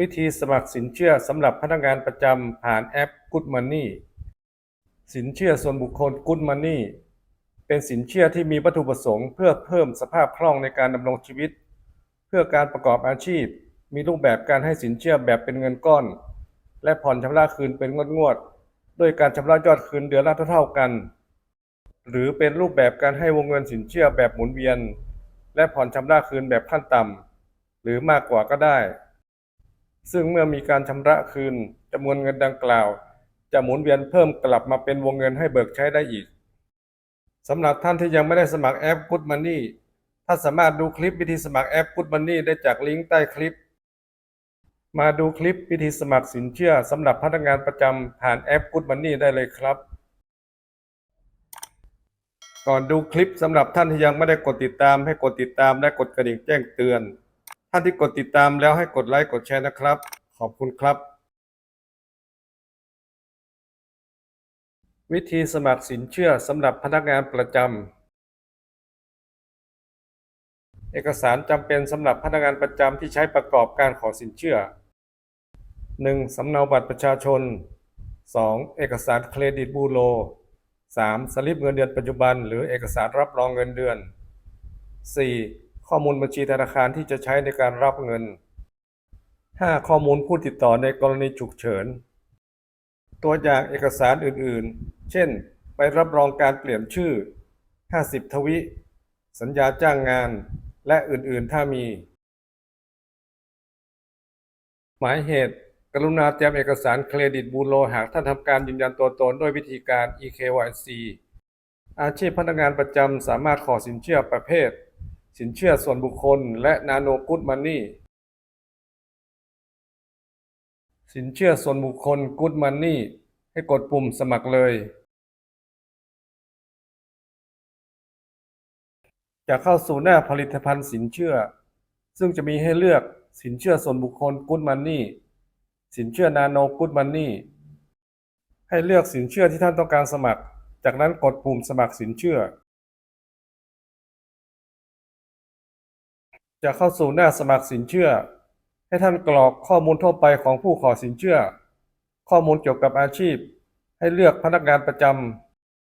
วิธีสมัครสินเชื่อสำหรับพนักงานประจำผ่านแอป Good Money สินเชื่อส่วนบุคคล Good Money เป็นสินเชื่อที่มีวัตถุประสงค์เพื่อเพิ่มสภาพคล่องในการดำรงชีวิต เพื่อการประกอบอาชีพ มีรูปแบบการให้สินเชื่อแบบเป็นเงินก้อน และผ่อนชำระคืนเป็นงวดๆด้วยการชำระยอดคืนเดือนละเท่าๆกัน หรือเป็นรูปแบบการให้วงเงินสินเชื่อแบบหมุนเวียน และผ่อนชำระคืนแบบขั้นต่ำหรือมากกว่าก็ได้ ซึ่งเมื่อมีการชำระคืนจำนวนเงินดังกล่าว จะหมุนเวียนเพิ่มกลับมาเป็นวงเงินให้เบิกใช้ได้อีกสำหรับท่านที่ยังไม่ได้สมัครแอป Good Money ท่านสามารถดูคลิปวิธีสมัครแอป Good Money ได้จากลิงก์ใต้คลิป มาดูคลิปวิธีสมัครสินเชื่อสำหรับพนักงานประจำผ่านแอป Good Money ได้เลยครับ ก่อนดูคลิปสำหรับท่านที่ยังไม่ได้กดติดตามให้กดติดตามและกดกระดิ่งแจ้งเตือน ท่านที่กดติดตามแล้วให้กดไลค์กดแชร์นะครับ ขอบคุณครับ วิธีสมัครสินเชื่อสำหรับพนักงานประจำเอกสารจำเป็นสำหรับพนักงานประจำที่ใช้ประกอบการขอสินเชื่อ 1. สำเนาบัตรประชาชน 2. เอกสารเครดิตบูโร 3. สลิปเงินเดือนปัจจุบัน หรือเอกสารรับรองเงินเดือน 4. ข้อมูลบัญชีธนาคารที่จะใช้ในการรับเงิน 5. ข้อมูลผู้ติดต่อในกรณีฉุกเฉิน ตัวอย่างเอกสารอื่นๆ เช่น ไปรับรองการเปลี่ยนชื่อ 50 ทวิ สัญญาจ้างงาน และอื่นๆ ถ้ามี หมายเหตุ กรุณาเตรียมเอกสารเครดิตบูโรหากท่านทำการยืนยันตัวตนด้วยวิธีการ eKYC อาชีพพนักงานประจำสามารถขอสินเชื่อประเภท สินเชื่อส่วนบุคคล และนาโนกุ d มันนี่สินเชื่อส่วนบุคคล Good Money ให้กดปุ่มสมัครเลย จะเข้าสู่หน้าผลิตภัณฑ์สินเชื่อ ซึ่งจะมีให้เลือกสินเชื่อส่วนบุคคล Good Money สินเชื่อนาโน Good Money ให้เลือกสินเชื่อที่ท่านต้องการสมัคร จากนั้นกดปุ่มสมัครสินเชื่อ จะเข้าสู่หน้าสมัครสินเชื่อ ให้ท่านกรอกข้อมูลทั่วไปของผู้ขอสินเชื่อ ข้อมูลเกี่ยวกับอาชีพ ให้เลือกพนักงานประจ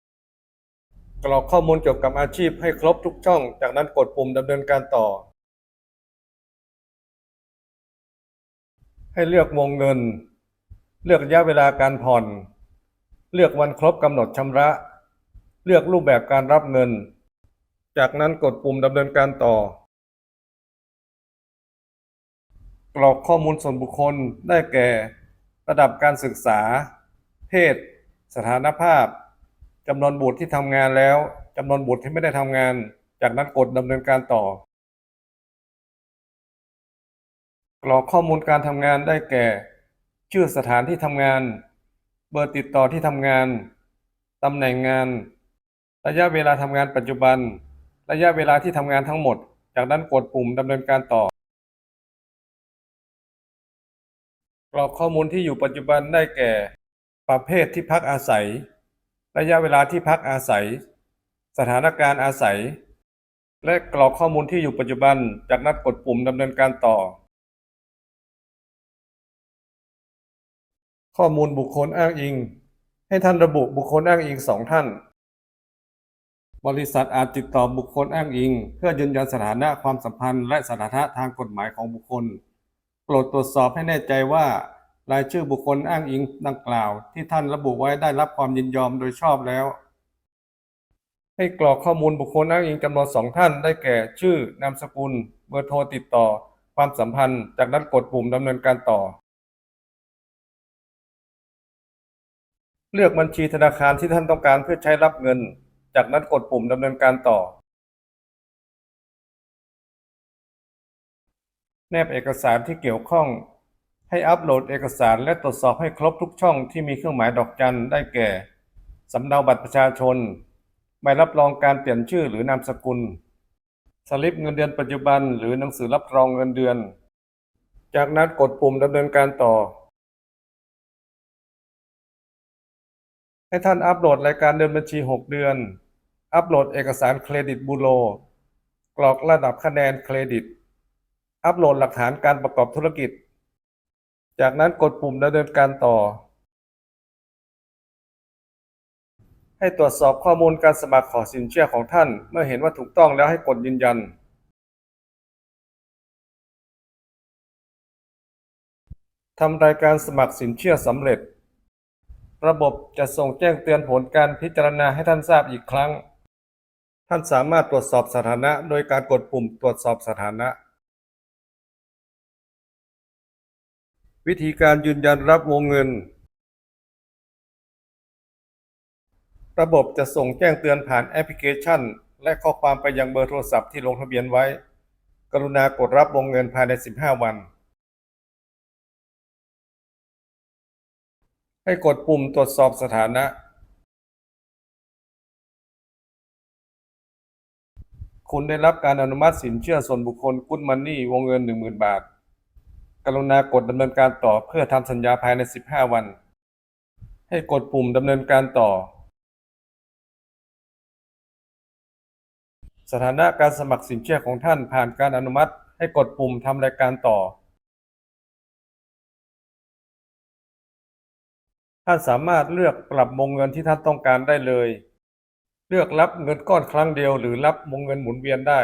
ำกรอกข้อมูลเกี่ยวกับอาชีพให้ครบทุกช่อง จากนั้นกดปุ่มดำเนินการต่อ ให้เลือกวงเงิน เลือกระยะเวลาการผ่อน เลือกวันครบกำหนดชำระ เลือกรูปแบบการรับเงิน จากนั้นกดปุ่มดำเนินการต่อ กรอกข้อมูลส่วนบุคคลได้แก่ ระดับการศึกษา เพศ สถานภาพจำนวนบุตรที่ทำงานแล้วจำนวนบุตรที่ไม่ได้ทำงาน จากนั้นกดดำเนินการต่อ กรอกข้อมูลการทำงานได้แก่ ชื่อสถานที่ทำงาน เบอร์ติดต่อที่ทำงานตำแหน่งงาน ระยะเวลาทำงานปัจจุบัน ระยะเวลาที่ทำงานทั้งหมด จากนั้นกดปุ่มดำเนินการต่อ กรอกข้อมูลที่อยู่ปัจจุบันได้แก่ ประเภทที่พักอาศัย ระยะเวลาที่พักอาศัย สถานการณ์อาศัย และกรอกข้อมูลที่อยู่ปัจจุบัน จากนั้นกดปุ่มดำเนินการต่อ ข้อมูลบุคคลอ้างอิง ให้ท่านระบุบุคคลอ้างอิงสองท่าน บริษัทอาจติดต่อบุคคลอ้างอิง เพื่อยืนยันสถานะความสัมพันธ์และสถานะทางกฎหมายของบุคคล รดตรวจสอบให้แน่ใจว่ารายชื่อบุคคลอ้างอิงดังกล่าว ที่ท่านระบุไว้ได้รับความยินยอมโดยชอบแล้ว ให้กรอกข้อมูลบุคคลอ้างอิงจำนวนสองท่านได้แก่ ชื่อนามสกุล เบอร์โทรติดต่อ ความสัมพันธ์ จากนั้นกดปุ่มดำเนินการต่อ เลือกบัญชีธนาคารที่ท่านต้องการเพื่อใช้รับเงิน จากนั้นกดปุ่มดำเนินการต่อ แนบเอกสารที่เกี่ยวข้อง ให้อัปโหลดเอกสารและตรวจสอบให้ครบทุกช่องที่มีเครื่องหมายดอกจันได้แก่ สำเนาบัตรประชาชน ใบรับรองการเปลี่ยนชื่อหรือนามสกุล สลิปเงินเดือนปัจจุบัน หรือหนังสือรับรองเงินเดือน จากนั้นกดปุ่มดำเนินการต่อ ให้ท่านอัปโหลดรายการเดินบัญชี 6 เดือน อัปโหลดเอกสารเครดิตบูโรกรอกระดับคะแนนเครดิต อัปโหลดหลักฐานการประกอบธุรกิจ จากนั้นกดปุ่มดำเนินการต่อ ให้ตรวจสอบข้อมูลการสมัครขอสินเชื่อของท่าน เมื่อเห็นว่าถูกต้องแล้วให้กดยืนยัน ทำรายการสมัครสินเชื่อสำเร็จ ระบบจะส่งแจ้งเตือนผลการพิจารณาให้ท่านทราบอีกครั้ง ท่านสามารถตรวจสอบสถานะ โดยการกดปุ่มตรวจสอบสถานะ วิธีการยืนยันรับวงเงิน ระบบจะส่งแจ้งเตือนผ่านแอปพลิเคชัน และข้อความไปยังเบอร์โทรศัพท์ที่ลงทะเบียนไว้ กรุณากดรับวงเงินภายใน 15 วัน ให้กดปุ่มตรวจสอบสถานะ คุณได้รับการอนุมัติสินเชื่อส่วนบุคคลกุ o มันนี่วงเงิน 10,000 บาท กรุณากดดำเนินการต่อเพื่อทำสัญญาภายใน 15 วัน ให้กดปุ่มดำเนินการต่อ สถานะการสมัครสินเชื่อของท่านผ่านการอนุมัติ ให้กดปุ่มทำรายการต่อ ท่านสามารถเลือกปรับวงเงินที่ท่านต้องการได้เลย เลือกรับเงินก้อนครั้งเดียวหรือรับวงเงินหมุนเวียนได้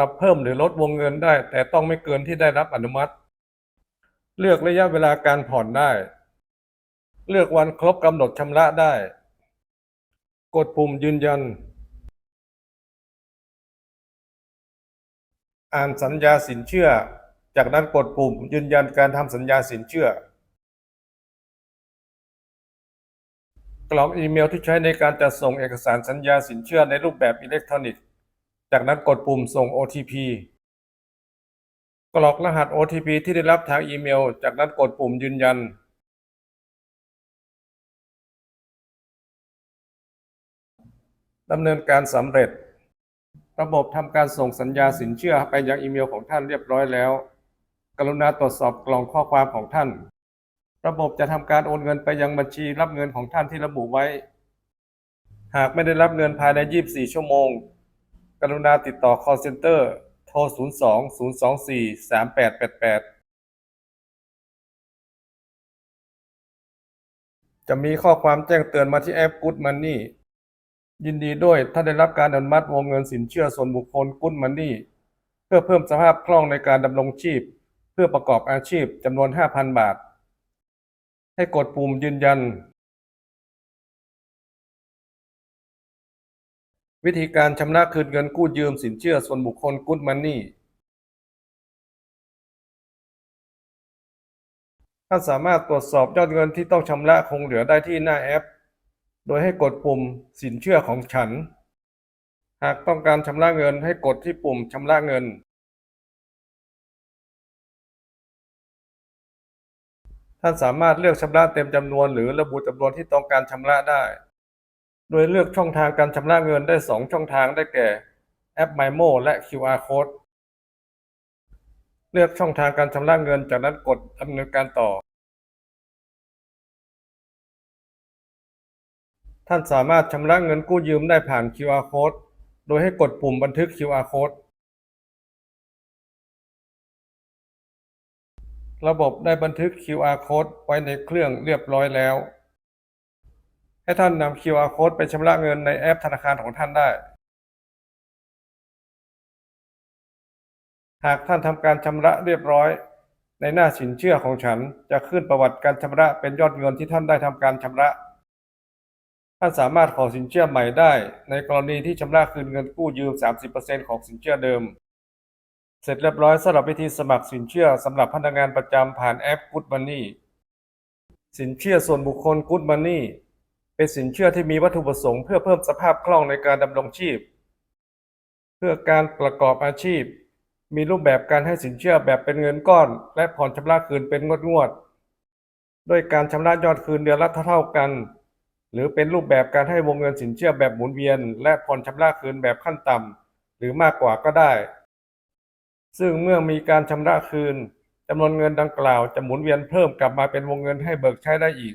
รับเพิ่มหรือลดวงเงินได้ แต่ต้องไม่เกินที่ได้รับอนุมัติ เลือกระยะเวลาการผ่อนได้ เลือกวันครบกำหนดชำระได้ กดปุ่มยืนยัน อ่านสัญญาสินเชื่อ จากนั้นกดปุ่มยืนยันการทำสัญญาสินเชื่อกรอกอีเมลที่ใช้ในการจัดส่งเอกสารสัญญาสินเชื่อในรูปแบบอิเล็กทรอนิกส์ จากนั้นกดปุ่มส่ง OTP กรอกรหัส OTP ที่ได้รับทางอีเมล จากนั้นกดปุ่มยืนยัน ดำเนินการสำเร็จ ระบบทำการส่งสัญญาสินเชื่อไปยังอีเมลของท่านเรียบร้อยแล้ว กรุณาตรวจสอบกล่องข้อความของท่าน ระบบจะทำการโอนเงินไปยังบัญชีรับเงินของท่านที่ระบุไว้ หากไม่ได้รับเงินภายใน 24 ชั่วโมง กรุณาติดต่อ call center โทร 02 024 3888 จะมีข้อความแจ้งเตือนมาที่แอป Good Money ยินดีด้วยถ้าได้รับการอนุมัติวงเงินสินเชื่อส่วนบุคคล Good Money เพื่อเพิ่มสภาพคล่องในการดำรงชีพ เพื่อประกอบอาชีพจำนวน 5,000 บาท ให้กดปุ่มยืนยัน วิธีการชำระคืนเงินกู้ยืมสินเชื่อส่วนบุคคล Good Money ท่านสามารถตรวจสอบยอดเงินที่ต้องชำระคงเหลือได้ที่หน้าแอป โดยให้กดปุ่มสินเชื่อของฉัน หากต้องการชำระเงินให้กดที่ปุ่มชำระเงิน ท่านสามารถเลือกชำระเต็มจำนวนหรือระบุจำนวนที่ต้องการชำระได้ โดยเลือกช่องทางการชำระเงินได้ 2 ช่องทางได้แก่ แอป MyMo และ QR Code เลือกช่องทางการชำระเงิน จากนั้นกดดำเนินการต่อ ท่านสามารถชำระเงินกู้ยืมได้ผ่าน QR Code โดยให้กดปุ่มบันทึก QR Code ระบบได้บันทึก QR Code ไว้ในเครื่องเรียบร้อยแล้ว ให้ท่านนำ QR Code ไปชำระเงินในแอปธนาคารของท่านได้ หากท่านทำการชำระเรียบร้อย ในหน้าสินเชื่อของฉันจะขึ้นประวัติการชำระเป็นยอดเงินที่ท่านได้ทำการชำระ ท่านสามารถขอสินเชื่อใหม่ได้ ในกรณีที่ชำระคืนเงินกู้ยืม 30%ของสินเชื่อเดิม เสร็จเรียบร้อยสำหรับวิธีสมัครสินเชื่อสำหรับพนักงานประจำผ่านแอป Good Money สินเชื่อส่วนบุคคล Good Money เป็นสินเชื่อที่มีวัตถุประสงค์เพื่อเพิ่มสภาพคล่องในการดำรงชีพ เพื่อการประกอบอาชีพ มีรูปแบบการให้สินเชื่อแบบเป็นเงินก้อน และผ่อนชำระคืนเป็นงวดงวดๆด้วยการชำระยอดคืนเดือนละเท่าๆกัน หรือเป็นรูปแบบการให้วงเงินสินเชื่อแบบหมุนเวียน และผ่อนชำระคืนแบบขั้นต่ำหรือมากกว่าก็ได้ ซึ่งเมื่อมีการชำระคืนจำนวนเงินดังกล่าวจะหมุนเวียนเพิ่มกลับมาเป็นวงเงินให้เบิกใช้ได้อีก